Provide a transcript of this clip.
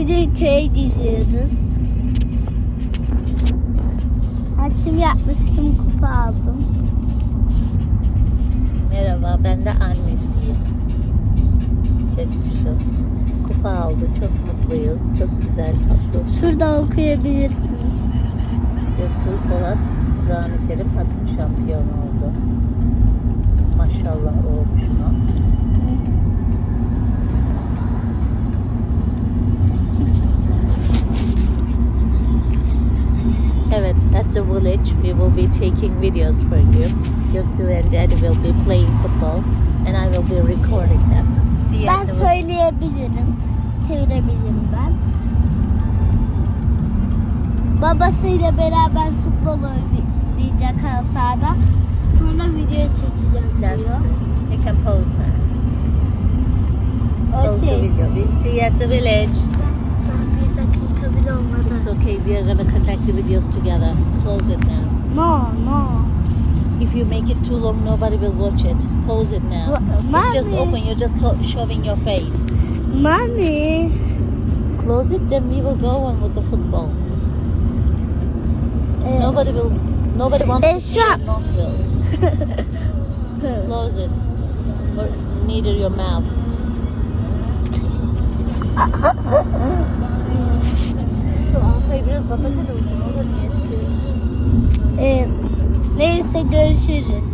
Köye gidiyoruz. Hakim yapmıştım, kupa aldım. Merhaba, ben de annesiyim. Ketişim. Kupa aldı, çok mutluyuz. Çok güzel, tatlı. Şurada okuyabilirsiniz. Göktuğ Polat, Kur'an-ı Kerim hatım şampiyonu oldu. Maşallah oğluşuna. Evet, at the village we will be taking videos for you. Göktuğ and Daddy will be playing football and I will be recording them. See you Ben the söyleyebilirim, çevirebilirim ben. Babasıyla beraber futbol oynayacak halı sahada. Sonra video çekeceğim diyor. You can pause now. Pause the Okay. video. See you at the village. It's okay. We are gonna connect the videos together. Close it now. No, no. If you make it too long, nobody will watch it. Pause it now. Wha- It's just open. You're just so- showing your face. Mommy. Close it, then we will go on with the football. Ee, Nobody will. Nobody wants to Eh, see your nostrils. Close it, or neither your mouth. Biraz babası da ee, neyse görüşürüz.